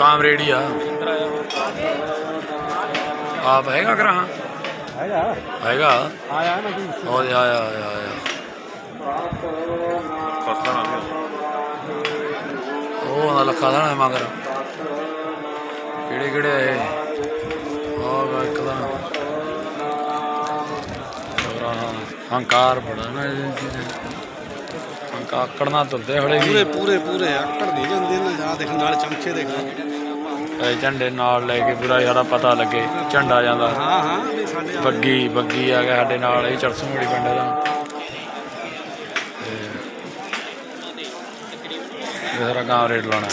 ਆਮ ਰੇੜੀ ਆ। ਆਪ ਹੈਗਾ ਗਰਾਹਾਂ ਹੈਗਾ। ਹੈਗਾ? ਆਇਆ ਨਾ ਜੀ। ਉਹ ਆਇਆ ਆਇਆ ਆਇਆ। ਉਹ ਨਾ ਲੱਖਾ ਦਾ ਨਾ ਮਗਰ। ਕਿਹੜੇ ਕਿਹੜੇ ਆਏ ਆਹ ਇੱਕ ਦਾ। ਹੰਕਾਰ ਬੜਾ ਨਾ ਇਹਦੇ ਚ ਹੰਕਾਰ ਆਕੜਨਾ ਤੁਰਦੇ ਹਲੇ ਪੂਰੇ ਵੀ। ਪੂਰੇ ਪੂਰੇ ਆਕੜ ਨਹੀਂ ਜਾਂਦੇ ਨਾ ਜਾ ਦੇਖ ਨਾਲ ਚਮਚੇ ਦੇਖ ਇਹ ਝੰਡੇ ਨਾਲ ਲੈ ਕੇ ਪੂਰਾ ਸਾਡਾ ਪਤਾ ਲੱਗੇ ਝੰਡਾ ਜਾਂਦਾ। ਹਾਂ ਹਾਂ ਵੀ ਸਾਡੇ ਆ- ਬੱਗੀ ਬੱਗੀ ਆ ਗਿਆ ਸਾਡੇ ਨਾਲ ਇਹ ਚਰਸੂੜੀ ਪਿੰਡ ਦਾ। ਤੇ ਇਹ ਸਾਰਾ ਗਾਂ ਰੇਟ ਲਾਣਾ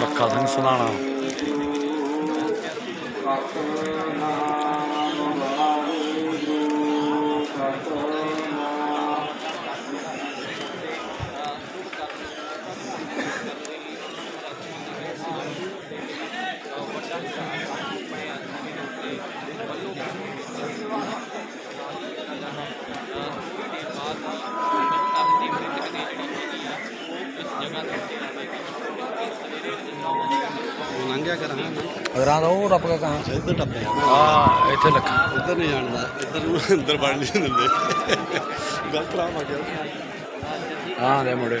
ਲੱਖਾ ਸਿੰਘ ਸਦਾਣਾ ਲੰਘਿਆ ਕਰਾਂ ਅਗਰਾਂ ਦਾ ਉਹ ਰੱਬ ਕਾ ਕਹਾਂ। ਇੱਧਰ ਟੱਪੇ ਆ ਇੱਥੇ ਲੱਖਾ। ਇੱਧਰ ਨਹੀਂ ਜਾਣਦਾ ਇੱਧਰ ਨੂੰ ਅੰਦਰ ਵੜ ਨਹੀਂ ਦਿੰਦੇ। ਗਲਤ ਰਾਹ ਆ ਗਿਆ। ਹਾਂ ਦੇ ਮੁੰਡੇ।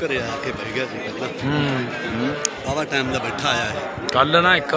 ਘਰੇ ਆ ਕੇ ਬਹਿ ਗਿਆ ਸੀ ਪਹਿਲਾਂ। ਹੂੰ ਆਵਾ ਟਾਈਮ ਦਾ ਬੈਠਾ ਆਇਆ ਹੈ ਕੱਲ ਨਾ ਇੱਕ